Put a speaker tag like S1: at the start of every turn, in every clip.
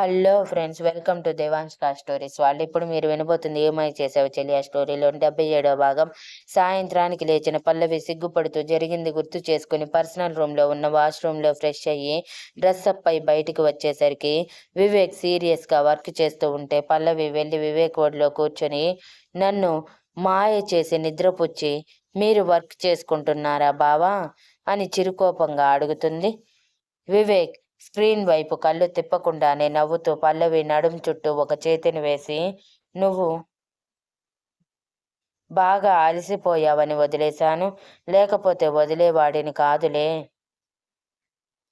S1: Hello friends welcome to Devansh కా stories. వాళ్ళు ఇప్పుడు మీరు వినబోతుంది ఏమై చేసావు చెల్లి? ఆ స్టోరీలో డెబ్బై ఏడవ భాగం. సాయంత్రానికి లేచిన పల్లవి సిగ్గుపడుతూ జరిగింది గుర్తు చేసుకుని పర్సనల్ రూమ్లో ఉన్న వాష్రూమ్లో ఫ్రెష్ అయ్యి డ్రెస్ అప్ అయి బయటికి వచ్చేసరికి వివేక్ సీరియస్గా వర్క్ చేస్తూ ఉంటే పల్లవి వెళ్ళి వివేక్ ఓడ్లో కూర్చొని నన్ను మాయ చేసి నిద్రపుచ్చి మీరు వర్క్ చేసుకుంటున్నారా బావా? అని చిరుకోపంగా అడుగుతుంది. వివేక్ స్క్రీన్ వైపు కళ్ళు తిప్పకుండానే నవ్వుతూ పల్లవి నడుం చుట్టూ ఒక చేతిని వేసి నువ్వు బాగా అలసిపోయావని వదిలేశాను. లేకపోతే వదిలేవాడిని కాదులే.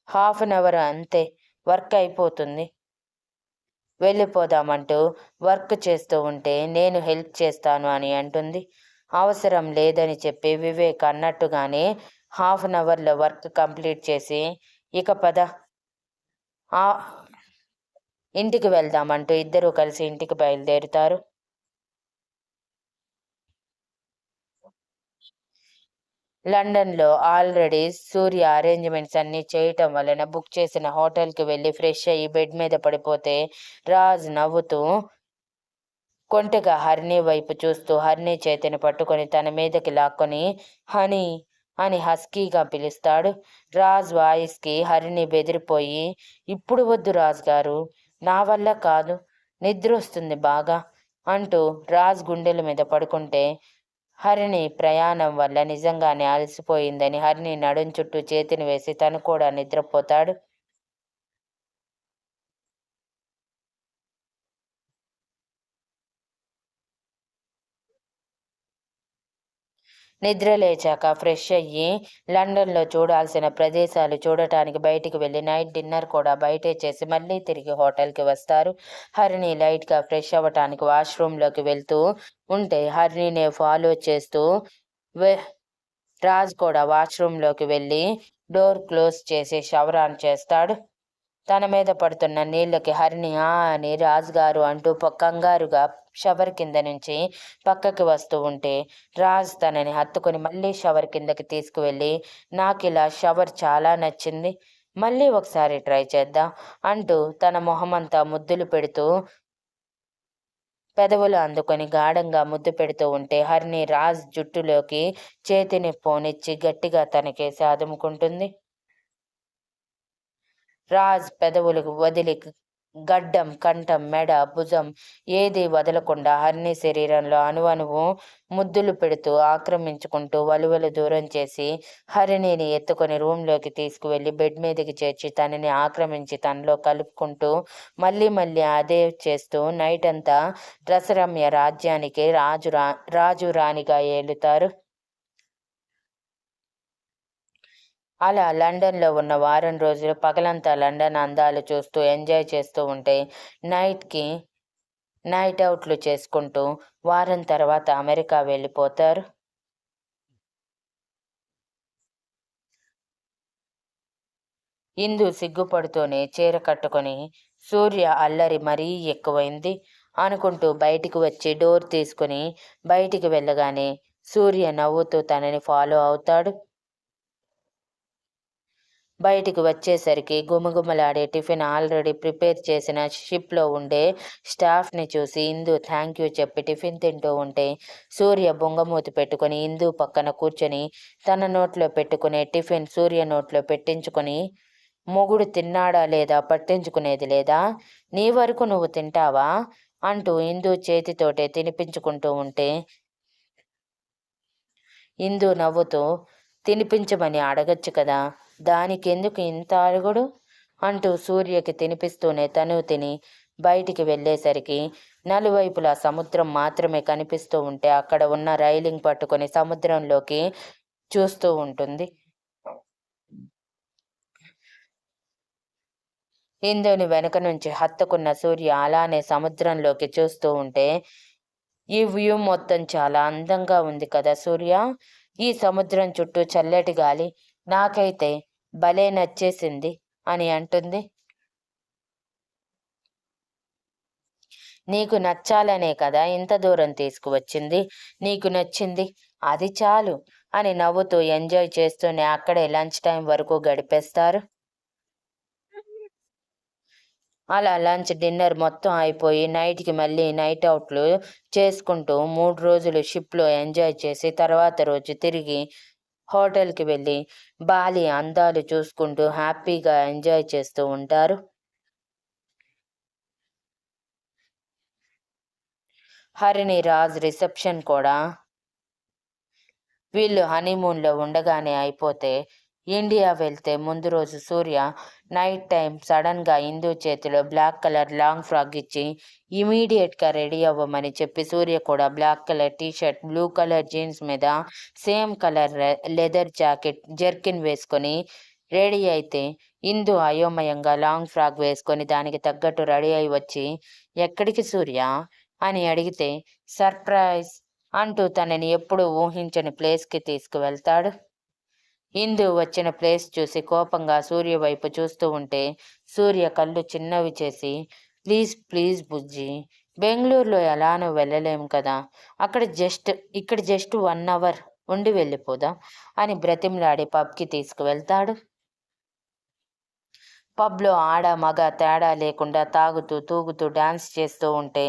S1: హాఫ్ అన్ అవర్ అంతే. వర్క్ అయిపోతుంది. వెళ్ళిపోదామంటూ వర్క్ చేస్తూ ఉంటే నేను హెల్ప్ చేస్తాను అని అంటుంది. అవసరం లేదని చెప్పి వివేక్ అన్నట్టుగానే హాఫ్ అన్ అవర్లో వర్క్ కంప్లీట్ చేసి ఇక పద. ఆ ఇంటికి వెళ్దామంటూ ఇద్దరూ కలిసి ఇంటికి బయలుదేరుతారు. లండన్లో ఆల్రెడీ సూర్య అరేంజ్మెంట్స్ అన్నీ చేయటం వలన బుక్ చేసిన హోటల్కి వెళ్ళి ఫ్రెష్ అయ్యి బెడ్ మీద పడిపోతే రాజ్ నవ్వుతూ కొంటగా హర్ని వైపు చూస్తూ హర్ని చేతిని పట్టుకొని తన మీదకి లాక్కొని హనీ అని హస్కీగా పిలుస్తాడు. రాజ్ వాయిస్కి హరిని బెదిరిపోయి ఇప్పుడు వద్దు రాజుగారు నా వల్ల కాదు నిద్ర వస్తుంది బాగా అంటూ రాజ్ గుండెల మీద పడుకుంటే హరిణి ప్రయాణం వల్ల నిజంగానే అలసిపోయిందని హరిణి నడుం చుట్టూ చేతిని వేసి తను కూడా నిద్రపోతాడు. నిద్ర లేచాక ఫ్రెష్ అయ్యి లండన్లో చూడాల్సిన ప్రదేశాలు చూడటానికి బయటికి వెళ్ళి నైట్ డిన్నర్ కూడా బయటే చేసి మళ్ళీ తిరిగి హోటల్కి వస్తారు. హరిణి లైట్గా ఫ్రెష్ అవ్వటానికి వాష్రూమ్లోకి వెళ్తూ ఉంటే హరిణినే ఫాలో చేస్తూ వె రాజ్ కూడా వాష్రూమ్లోకి వెళ్ళి డోర్ క్లోజ్ చేసి షవర్ ఆన్ చేస్తాడు. తన మీద పడుతున్న నీళ్ళకి హరిణి ఆ అని రాజుగారు అంటూ కంగారుగా షవర్ కింద నుంచి పక్కకి వస్తూ ఉంటే రాజ్ తనని హత్తుకొని మళ్ళీ షవర్ కిందకి తీసుకువెళ్ళి నాకు ఇలా షవర్ చాలా నచ్చింది మళ్ళీ ఒకసారి ట్రై చేద్దాం అంటూ తన మొహమంతా ముద్దులు పెడుతూ పెదవులు అందుకొని గాఢంగా ముద్దు పెడుతూ ఉంటే హరిని రాజ్ జుట్టులోకి చేతిని పోనిచ్చి గట్టిగా తనకేసి అదుముకుంటుంది రాజ్ పెదవులకు వదిలి గడ్డం కంఠం మెడ భుజం ఏది వదలకుండా అన్ని శరీరంలో అణువణువు ముద్దులు పెడుతూ ఆక్రమించుకుంటూ వలువలు దూరం చేసి హరిణిని ఎత్తుకొని రూమ్లోకి తీసుకువెళ్ళి బెడ్ మీదకి చేర్చి తనని ఆక్రమించి తనలో కలుపుకుంటూ మళ్ళీ మళ్ళీ అదే చేస్తూ నైట్ అంతా రసరమ్య రాజ్యానికి రాజు రా రాజు రాణిగా ఏలుతారు. అలా లండన్లో ఉన్న వారం రోజులు పగలంతా లండన్ అందాలు చూస్తూ ఎంజాయ్ చేస్తూ ఉంటే నైట్కి నైట్ అవుట్లు చేసుకుంటూ వారం తర్వాత అమెరికా వెళ్ళిపోతారు. ఇందు సిగ్గుపడుతూనే చీర కట్టుకొని సూర్య అల్లరి మరీ ఎక్కువైంది అనుకుంటూ బయటికి వచ్చి డోర్ తీసుకుని బయటికి వెళ్ళగానే సూర్య నవ్వుతూ తనని ఫాలో అవుతాడు. బయటికి వచ్చేసరికి గుమగుమలాడే టిఫిన్ ఆల్రెడీ ప్రిపేర్ చేసిన షిప్లో ఉండే స్టాఫ్ని చూసి ఇందు థ్యాంక్ యూ చెప్పి టిఫిన్ తింటూ ఉంటే సూర్య బొంగమూతి పెట్టుకుని ఇందు పక్కన కూర్చొని తన నోట్లో పెట్టుకునే టిఫిన్ సూర్య నోట్లో పెట్టించుకొని మొగుడు తిన్నాడా లేదా? పట్టించుకునేది లేదా? నీ వరకు నువ్వు తింటావా? అంటూ ఇందు చేతితోటే తినిపించుకుంటూ ఉంటే ఇందు నవ్వుతూ తినిపించమని అడగచ్చు కదా? దానికెందుకు ఇంత అడుగుడు అంటూ సూర్యకి తినిపిస్తూనే తను తిని బయటికి వెళ్ళేసరికి నలువైపులా సముద్రం మాత్రమే కనిపిస్తూ ఉంటే అక్కడ ఉన్న రైలింగ్ పట్టుకొని సముద్రంలోకి చూస్తూ ఉంటుంది. ఇందుని వెనుక నుంచి హత్తుకున్న సూర్య అలానే సముద్రంలోకి చూస్తూ ఉంటే ఈ వ్యూ మొత్తం చాలా అందంగా ఉంది కదా సూర్య? ఈ సముద్రం చుట్టూ చల్లటి గాలి. నాకైతే భలే నచ్చేసింది అని అంటుంది. నీకు నచ్చాలనే కదా ఇంత దూరం తీసుకువచ్చింది? నీకు నచ్చింది? అది చాలు అని నవ్వుతూ ఎంజాయ్ చేస్తూనే అక్కడే లంచ్ టైం వరకు గడిపేస్తారు. అలా లంచ్ డిన్నర్ మొత్తం అయిపోయి నైట్కి మళ్ళీ నైట్ అవుట్లు చేసుకుంటూ మూడు రోజులు షిప్లో ఎంజాయ్ చేసి తర్వాత రోజు తిరిగి హోటల్కి వెళ్ళి బాలి అందాలు చూసుకుంటూ హ్యాపీగా ఎంజాయ్ చేస్తూ ఉంటారు. హరిణి రాజ్ రిసెప్షన్ కూడా. వీళ్ళు హనీమూన్లో ఉండగానే అయిపోతే ఇండియా వెళ్తే ముందు రోజు సూర్య నైట్ టైం సడన్గా ఇందు చేతిలో బ్లాక్ కలర్ లాంగ్ ఫ్రాక్ ఇచ్చి ఇమీడియట్గా రెడీ అవ్వమని చెప్పి సూర్య కూడా black colour T-shirt blue colour jeans మీద same colour leather jacket jerkin వేసుకొని రెడీ అయితే ఇందు అయోమయంగా లాంగ్ ఫ్రాక్ వేసుకొని దానికి తగ్గట్టు రెడీ అయి వచ్చి ఎక్కడికి సూర్య అని అడిగితే సర్ప్రైజ్ అంటూ తనని ఎప్పుడూ ఊహించని ప్లేస్కి తీసుకువెళ్తాడు. ఇందు వచ్చిన ప్లేస్ చూసి కోపంగా సూర్య వైపు చూస్తూ ఉంటే సూర్య కళ్ళు చిన్నవి చేసి ప్లీజ్ ప్లీజ్ బుజ్జి బెంగళూరులో ఎలానో వెళ్ళలేము కదా అక్కడ జస్ట్ ఇక్కడ జస్ట్ వన్ అవర్ ఉండి వెళ్ళిపోదాం అని బ్రతిమలాడి పబ్కి తీసుకువెళ్తాడు. పబ్లో ఆడ మగ తేడా లేకుండా తాగుతూ తూగుతూ డాన్స్ చేస్తూ ఉంటే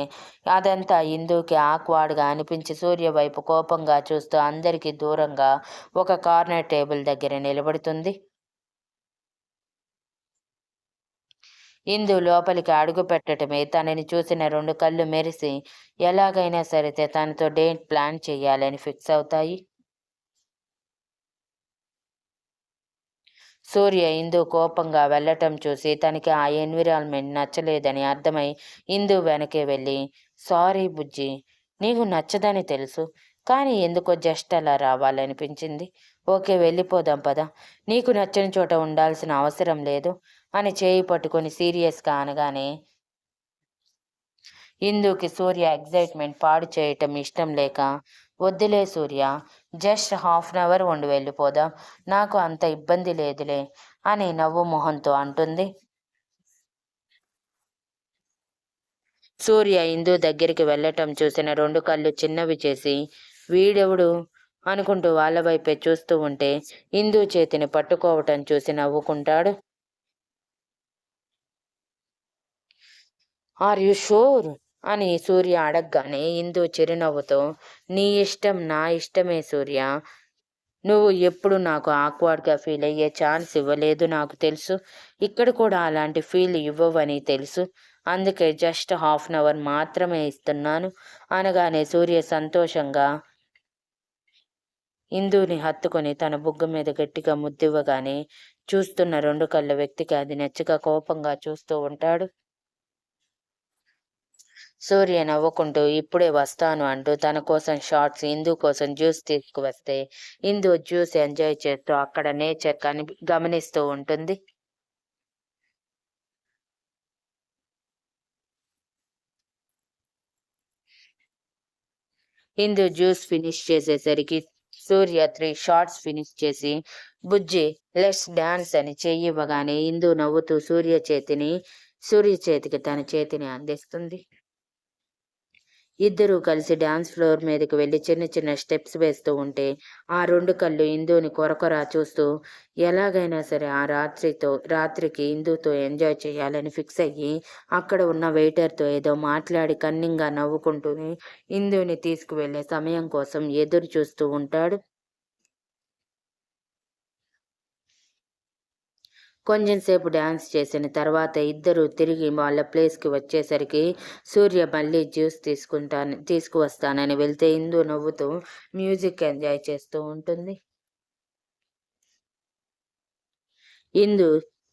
S1: అదంతా ఇందుకి ఆక్వాడ్గా అనిపించి సూర్య వైపు కోపంగా చూస్తూ అందరికీ దూరంగా ఒక కార్నర్ టేబుల్ దగ్గర నిలబడుతుంది. ఇందు లోపలికి అడుగు పెట్టడమే తనని చూసిన రెండు కళ్ళు మెరిసి ఎలాగైనా సరితే తనతో డేట్ ప్లాన్ చేయాలని ఫిక్స్ అవుతాయి. సూర్య ఇందు కోపంగా వెళ్ళటం చూసి తనకి ఆ ఎన్విరాన్మెంట్ నచ్చలేదని అర్థమై ఇందు వెనకే వెళ్ళి సారీ బుజ్జి నీకు నచ్చదని తెలుసు కానీ ఎందుకో జస్ట్ అలా రావాలనిపించింది. ఓకే వెళ్ళిపోదాం పదా. నీకు నచ్చని చోట ఉండాల్సిన అవసరం లేదు అని చేయి పట్టుకొని సీరియస్గా అనగానే ఇందుకి సూర్య ఎగ్జైట్మెంట్ పాడు చేయటం ఇష్టం లేక వద్దులే Surya just half an hour ఉండి వెళ్ళిపోదాం నాకు అంత ఇబ్బంది లేదులే అని నవ్వు మొహంతో అంటుంది. సూర్య ఇందు దగ్గరికి వెళ్ళటం చూసిన రెండు కళ్ళు చిన్నవి చేసి వీడెవడు? అనుకుంటూ వాళ్ళ వైపే చూస్తూ ఉంటే ఇందు చేతిని పట్టుకోవటం చూసి నవ్వుకుంటాడు. Are you sure? అని సూర్య అడగగానే ఇందు చిరునవ్వుతో నీ ఇష్టం నా ఇష్టమే సూర్య. నువ్వు ఎప్పుడు నాకు ఆక్వర్డ్గా ఫీల్ అయ్యే ఛాన్స్ ఇవ్వలేదు నాకు తెలుసు. ఇక్కడ కూడా అలాంటి ఫీల్ ఇవ్వవని తెలుసు. అందుకే జస్ట్ హాఫ్ అన్ అవర్ మాత్రమే ఇస్తున్నాను. అనగానే సూర్య సంతోషంగా ఇందుని హత్తుకొని తన బుగ్గ మీద గట్టిగా ముద్దివ్వగానే చూస్తున్న రెండు కళ్ళ వ్యక్తికి అది నచ్చక కోపంగా చూస్తూ ఉంటాడు. సూర్య నవ్వుకుంటూ ఇప్పుడే వస్తాను అంటూ తన కోసం షార్ట్స్ ఇందు కోసం జ్యూస్ తీసుకువస్తే ఇందు జ్యూస్ ఎంజాయ్ చేస్తూ అక్కడ నేచర్ కని గమనిస్తూ ఉంటుంది. ఇందు జ్యూస్ ఫినిష్ చేసేసరికి సూర్య త్రీ షార్ట్స్ ఫినిష్ చేసి బుజ్జి లెట్స్ డాన్స్ అని చెయ్యివ్వగానే ఇందు నవ్వుతూ సూర్య చేతిని సూర్య చేతికి తన చేతిని అందిస్తుంది. ఇద్దరూ కలిసి డాన్స్ ఫ్లోర్ మీదకి వెళ్ళి చిన్న చిన్న స్టెప్స్ వేస్తూ ఉంటే ఆ రెండు కళ్ళు ఇందుని కొరకొరా చూస్తూ ఎలాగైనా సరే ఆ రాత్రితో రాత్రికి ఇందుతో ఎంజాయ్ చేయాలని ఫిక్స్ అయ్యి అక్కడ ఉన్న వెయిటర్తో ఏదో మాట్లాడి కన్నింగా నవ్వుకుంటూనే ఇందుని తీసుకువెళ్ళే సమయం కోసం ఎదురు చూస్తూ ఉంటాడు కొంచెం సేపు డ్యాన్స్ చేసిన తర్వాత ఇద్దరు తిరిగి వాళ్ళ ప్లేస్కి వచ్చేసరికి సూర్య మళ్ళీ జ్యూస్ తీసుకుంటాను తీసుకువస్తానని వెళ్తే ఇందు నవ్వుతూ మ్యూజిక్ ఎంజాయ్ చేస్తూ ఉంటుంది. ఇందు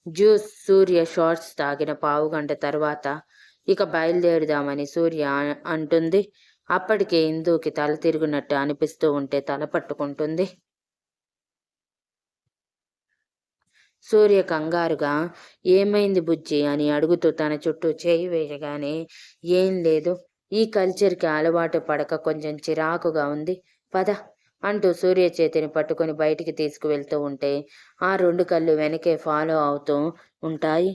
S1: జ్యూస్ సూర్య షార్ట్స్ తాగిన పావు గంట తర్వాత ఇక బయలుదేరుదామని సూర్య అంటుంది. అప్పటికే ఇందుకి తల తిరిగినట్టు అనిపిస్తూ ఉంటే తల పట్టుకుంటుంది. సూర్య కంగారుగా ఏమైంది బుజ్జి? అని అడుగుతూ తన చుట్టూ చేయి వేయగానే ఏం లేదు. ఈ కల్చర్కి అలవాటు పడక కొంచెం చిరాకుగా ఉంది. పద అంటూ సూర్య చేతిని పట్టుకొని బయటికి తీసుకువెళ్తూ ఉంటే ఆ రెండు కళ్ళు వెనకే ఫాలో అవుతూ ఉంటాయి.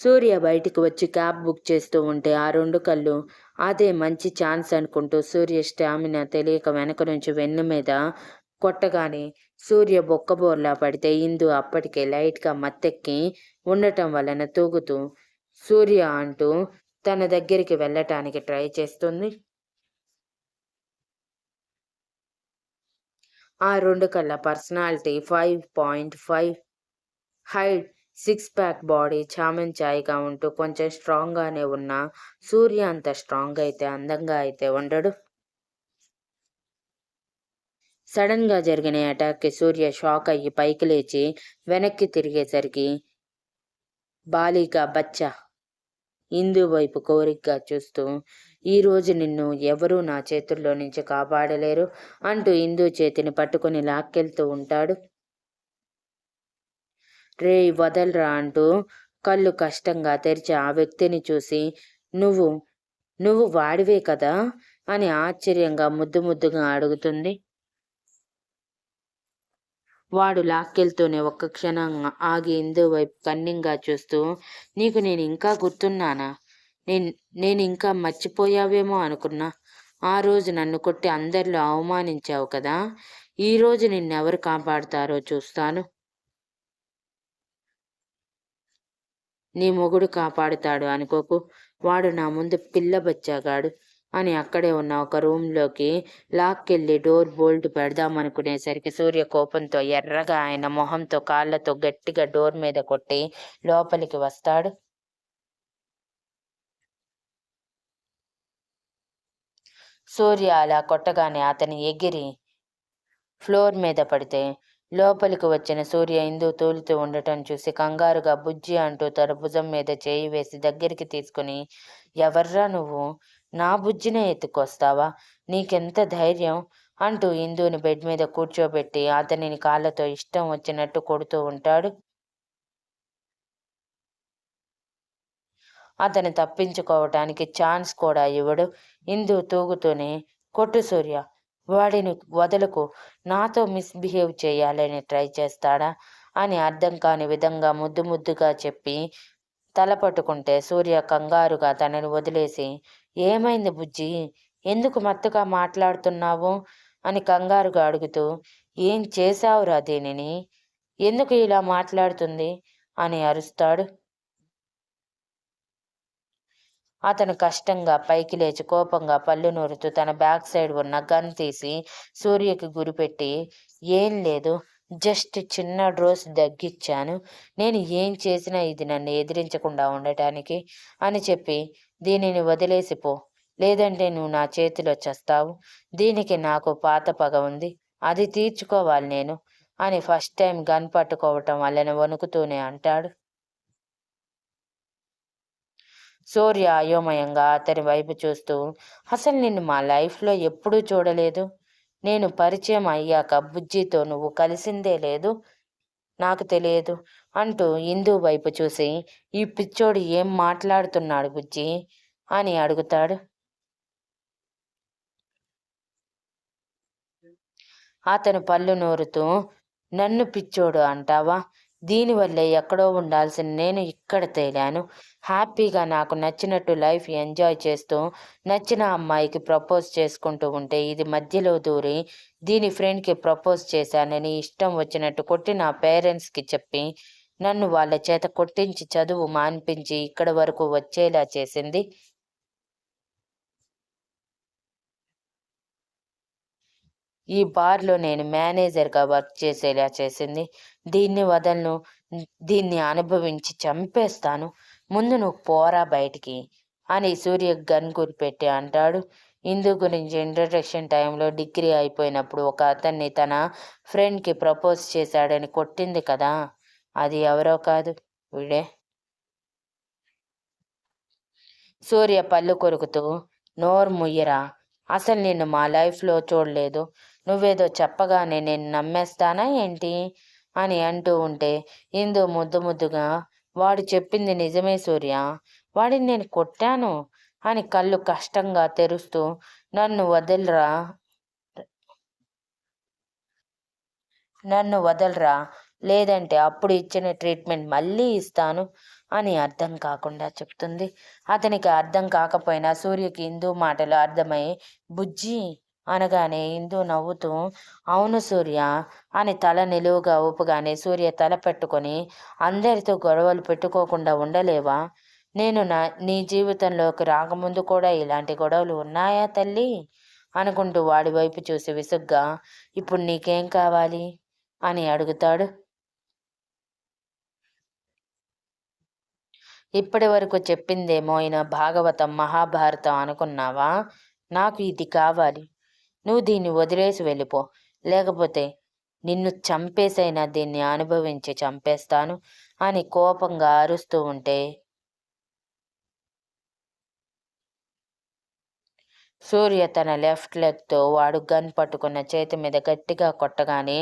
S1: సూర్య బయటికి వచ్చి క్యాబ్ బుక్ చేస్తూ ఉంటే ఆ రెండు కళ్ళు అదే మంచి ఛాన్స్ అనుకుంటూ సూర్య స్టామినా తెలియక వెనక నుంచి వెన్ను మీద కొట్టగానే సూర్య బొక్కబోర్లా పడితే ఇందు అప్పటికే లైట్గా మత్తెక్కి ఉండటం వలన తూగుతూ సూర్య అంటూ తన దగ్గరికి వెళ్ళటానికి ట్రై చేస్తుంది? ఆ రెండు కళ్ళ personality five point five height six pack body చామంచాయిగా ఉంటూ కొంచెం స్ట్రాంగ్గానే ఉన్న సూర్య అంత స్ట్రాంగ్ అయితే అందంగా అయితే ఉండడు. సడన్గా జరిగిన అటాక్కి సూర్య షాక్ అయ్యి పైకి లేచి వెనక్కి తిరిగేసరికి బాలిక బచ్చ ఇందు వైపు కోరికగా చూస్తూ ఈరోజు నిన్ను ఎవరూ నా చేతుల్లో నుంచి కాపాడలేరు అంటూ ఇందు చేతిని పట్టుకుని లాక్కెళ్తూ ఉంటాడు. రే వదలరా అంటూ కళ్ళు కష్టంగా తెరిచి ఆ వ్యక్తిని చూసి నువ్వు నువ్వు వాడివే కదా? అని ఆశ్చర్యంగా ముద్దు ముద్దుగా అడుగుతుంది. వాడు లాక్కెళ్తూనే ఒక్క క్షణం ఆగి ఇందు వైపు కన్నింగా చూస్తూ నీకు నేను ఇంకా గుర్తున్నానా? నేను నేను ఇంకా మర్చిపోయావేమో అనుకున్నా. ఆ రోజు నన్ను కొట్టి అందరిలో అవమానించావు కదా? ఈరోజు నిన్నెవరు కాపాడుతారో చూస్తాను. నీ మొగుడు కాపాడుతాడు అనుకోకు. వాడు నా ముందు పిల్లబచ్చాగాడు అని అక్కడే ఉన్న ఒక రూమ్లోకి లాక్కెళ్ళి డోర్ బోల్ట్ పెడదామనుకునేసరికి సూర్య కోపంతో ఎర్రగా ఆయన మొహంతో కాళ్ళతో గట్టిగా డోర్ మీద కొట్టి లోపలికి వస్తాడు. సూర్య అలా కొట్టగానే అతని ఎగిరి ఫ్లోర్ మీద పడితే లోపలికి వచ్చిన సూర్య ఇందు తూలుతూ ఉండటం చూసి కంగారుగా బుజ్జి అంటూ తన భుజం మీద చేయి వేసి దగ్గరికి తీసుకుని ఎవర్రా నువ్వు? నా బుజ్జినే ఎత్తుకొస్తావా? నీకెంత ధైర్యం? అంటూ ఇందుని బెడ్ మీద కూర్చోబెట్టి అతనిని కాళ్ళతో ఇష్టం వచ్చినట్టు కొడుతూ ఉంటాడు. అతను తప్పించుకోవటానికి ఛాన్స్ కూడా ఇవ్వడు. ఇందు తూగుతూనే కొట్టు సూర్య వాడిని వదలకు నాతో మిస్బిహేవ్ చేయాలని ట్రై చేస్తాడా? అని అర్థం కాని విధంగా ముద్దు ముద్దుగా చెప్పి తల పట్టుకుంటే సూర్య కంగారుగా తనని వదిలేసి ఏమైంది బుజ్జి? ఎందుకు మత్తుగా మాట్లాడుతున్నావు? అని కంగారుగా అడుగుతూ ఏం చేశావురా దీనిని? ఎందుకు ఇలా మాట్లాడుతుంది? అని అరుస్తాడు. అతను కష్టంగా పైకి లేచి కోపంగా పళ్ళు నూరుతూ తన బ్యాక్ సైడ్ ఉన్న గన్ తీసి సూర్యకి గురిపెట్టి ఏం లేదు జస్ట్ చిన్న డ్రోస్ దగ్గిచ్చాను నేను ఏం చేసినా ఇది నన్ను ఎదిరించకుండా ఉండటానికి అని చెప్పి దీనిని వదిలేసిపో లేదంటే నువ్వు నా చేతిలో చస్తావు. దీనికి నాకు పాత పగ ఉంది. అది తీర్చుకోవాలి నేను అని ఫస్ట్ టైం గన్ పట్టుకోవటం వలన వణుకుతూనే అంటాడు. సూర్య అయోమయంగా అతని వైపు చూస్తూ అసలు నిన్ను మా లైఫ్లో ఎప్పుడూ చూడలేదు. నేను పరిచయం అయ్యాక బుజ్జితో నువ్వు కలిసిందే లేదు. నాకు తెలియదు అంటూ ఇందు వైపు చూసి ఈ పిచ్చోడు ఏం మాట్లాడుతున్నాడు బుజ్జి? అని అడుగుతాడు. అతను పళ్ళు నూరుతూ నన్ను పిచ్చోడు అంటావా? దీనివల్లే ఎక్కడో ఉండాల్సిన నేను ఇక్కడ తేలాను. హ్యాపీగా నాకు నచ్చినట్టు లైఫ్ ఎంజాయ్ చేస్తూ నచ్చిన అమ్మాయికి ప్రపోజ్ చేసుకుంటూ ఉంటే ఇది మధ్యలో దూరి దీని ఫ్రెండ్కి ప్రపోజ్ చేశానని ఇష్టం వచ్చినట్టు కొట్టి నా పేరెంట్స్కి చెప్పి నన్ను వాళ్ళ చేత కొట్టించి చదువు మాన్పించి ఇక్కడ వరకు వచ్చేలా చేసింది. ఈ బార్లో నేను మేనేజర్గా వర్క్ చేసేలా చేసింది. దీన్ని వదలను దీన్ని అనుభవించి చంపేస్తాను. ముందు నువ్వు పోరా బయటికి అని సూర్య గన్ గురిపెట్టి అంటాడు. ఇందు గురించి ఇంట్రడక్షన్ టైంలో డిగ్రీ అయిపోయినప్పుడు ఒక అతన్ని తన ఫ్రెండ్కి ప్రపోజ్ చేశాడని కొట్టింది కదా. అది ఎవరో కాదు. వీడే. సూర్య పళ్ళు కొరుకుతూ నోరు ముయ్యరా. అసలు నిన్ను మా లైఫ్లో చూడలేదు. నువ్వేదో చెప్పగానే నేను నమ్మేస్తానా ఏంటి? అని అంటూ ఉంటే ఇందు ముద్దు ముద్దుగా వాడు చెప్పింది నిజమే సూర్య. వాడిని నేను కొట్టాను అని కళ్ళు కష్టంగా తెరుస్తూ నన్ను వదలరా. నన్ను వదలరా. లేదంటే అప్పుడు ఇచ్చిన ట్రీట్మెంట్ మళ్ళీ ఇస్తాను అని అర్థం కాకుండా చెప్తుంది. అతనికి అర్థం కాకపోయినా సూర్యకి హిందూ మాటలు అర్థమై బుజ్జి అనగానే ఇందు నవ్వుతూ అవును సూర్య అని తల నిలువుగా ఊపగానే సూర్య తల పెట్టుకొని అందరితో గొడవలు పెట్టుకోకుండా ఉండలేవా? నేను నా నీ జీవితంలోకి రాకముందు కూడా ఇలాంటి గొడవలు ఉన్నాయా తల్లి అనుకుంటూ వాడి వైపు చూసి విసుగ్గా ఇప్పుడు నీకేం కావాలి అని అడుగుతాడు. ఇప్పటి వరకు చెప్పిందేమో ఆయన భాగవతం మహాభారతం అనుకున్నావా? నాకు ఇది కావాలి. నువ్వు దీన్ని వదిలేసి వెళ్ళిపో. లేకపోతే నిన్ను చంపేసైనా దీన్ని అనుభవించి చంపేస్తాను అని కోపంగా అరుస్తూ ఉంటే సూర్య తన లెఫ్ట్ లెగ్తో వాడు గన్ పట్టుకున్న చేతి మీద గట్టిగా కొట్టగానే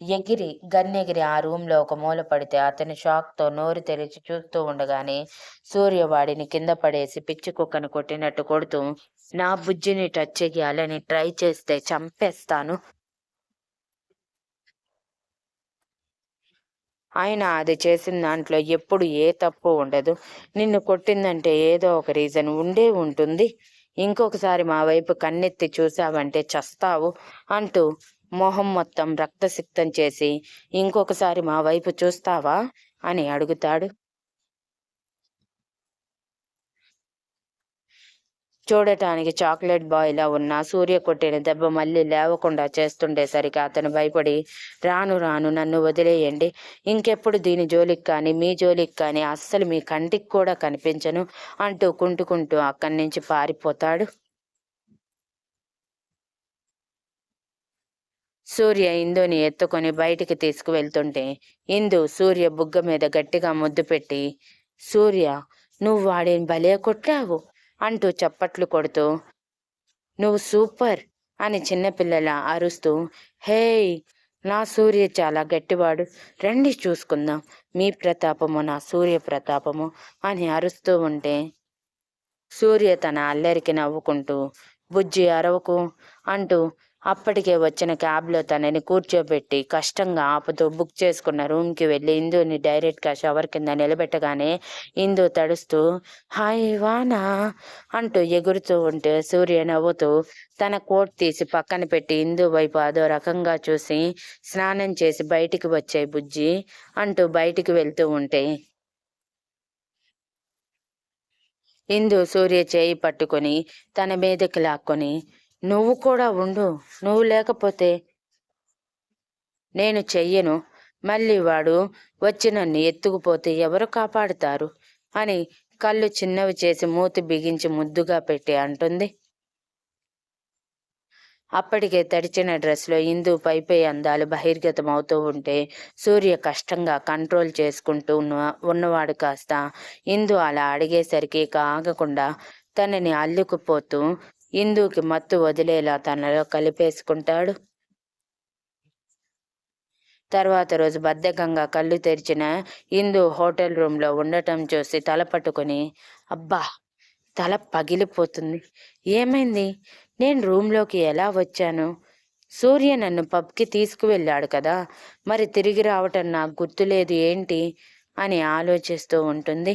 S1: ఎగిరి గన్ ఎగిరి ఆ రూమ్లో ఒక మూల పడితే అతని షాక్తో నోరు తెరిచి చూస్తూ ఉండగానే సూర్య వాడిని కింద పడేసి పిచ్చి కుక్కను కొట్టినట్టు కొడుతూ నా బుజ్జిని టచ్ చేయాలని ట్రై చేస్తే చంపేస్తాను. ఆయన అది చేసిన దాంట్లో ఎప్పుడు ఏ తప్పు ఉండదు. నిన్ను కొట్టిందంటే ఏదో ఒక రీజన్ ఉండే ఉంటుంది. ఇంకొకసారి మా వైపు కన్నెత్తి చూసావంటే చస్తావు అంటూ మొహం మొత్తం రక్తసిక్తం చేసి ఇంకొకసారి మా వైపు చూస్తావా? అని అడుగుతాడు. చూడటానికి చాక్లెట్ బాయ్లా ఉన్న సూర్య కొట్టిన దెబ్బ మళ్ళీ లేవకుండా చేస్తుండేసరికి అతను భయపడి రాను రాను నన్ను వదిలేయండి. ఇంకెప్పుడు దీని జోలికి కానీ మీ జోలికి కానీ అస్సలు మీ కంటికి కూడా కనిపించను అంటూ కుంటుకుంటూ అక్కడి నుంచి పారిపోతాడు. సూర్య ఇందుని ఎత్తుకొని బయటికి తీసుకువెళ్తుంటే ఇందు సూర్య బుగ్గ మీద గట్టిగా ముద్దు పెట్టి సూర్య నువ్వు వాడిని భలే కొట్టావు. అంటూ చప్పట్లు కొడుతూ నువ్వు సూపర్ అని చిన్నపిల్లల అరుస్తూ హేయ్ నా సూర్య చాలా గట్టివాడు. రండి చూసుకుందాం. మీ ప్రతాపము నా సూర్య ప్రతాపము అని అరుస్తూ ఉంటే సూర్య తన అల్లరికి నవ్వుకుంటూ బుజ్జి అరవకు అంటూ అప్పటికే వచ్చిన క్యాబ్లో తనని కూర్చోబెట్టి కష్టంగా ఆపుతూ బుక్ చేసుకున్న రూమ్కి వెళ్ళి ఇందుని డైరెక్ట్గా షవర్ కింద నిలబెట్టగానే ఇందు తడుస్తూ హాయ్ వానా అంటూ ఎగురుతూ ఉంటే సూర్య నవ్వుతూ తన కోట్ తీసి పక్కన పెట్టి ఇందు వైపు అదో రకంగా చూసి స్నానం చేసి బయటికి వచ్చే బుజ్జి అంటూ బయటికి వెళ్తూ ఉంటే ఇందు సూర్య చేయి పట్టుకొని తన మీదకి లాక్కొని నువ్వు కూడా ఉండు. నువ్వు లేకపోతే నేను చెయ్యను. మళ్ళీ వాడు వచ్చి నన్ను ఎత్తుకుపోతే ఎవరు కాపాడుతారు? అని కళ్ళు చిన్నవి చేసి మూతి బిగించి ముద్దుగా పెట్టి అంటుంది. అప్పటికే తడిచిన డ్రెస్లో ఇందు పైపై అందాలు బహిర్గతం అవుతూ ఉంటే సూర్య కష్టంగా కంట్రోల్ చేసుకుంటూ ఉన్న ఉన్నవాడు కాస్త ఇందు అలా అడిగేసరికి ఆగకుండా తనని అల్లుకుపోతూ ఇందుకి మత్తు వదిలేలా తనలో కలిపేసుకుంటాడు. తర్వాత రోజు బద్ధకంగా కళ్ళు తెరిచిన ఇందు హోటల్ రూమ్లో ఉండటం చూసి తల పట్టుకుని అబ్బా తల పగిలిపోతుంది. ఏమైంది? నేను రూమ్లోకి ఎలా వచ్చాను? సూర్య నన్ను పబ్కి తీసుకువెళ్ళాడు కదా మరి తిరిగి రావటం నాకు గుర్తులేదు ఏంటి? అని ఆలోచిస్తూ ఉంటుంది.